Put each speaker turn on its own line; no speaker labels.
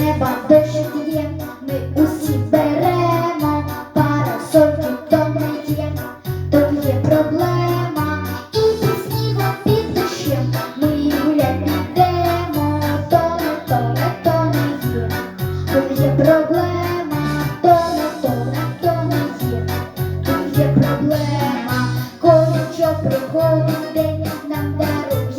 неба дощик є, ми усі беремо, парасольки то не є, то є проблема, і під снігом під дощем ми гулять підемо, то не то не то не є, то є проблема, то не то не то не є, то є проблема, коли що проходить день нам дарує.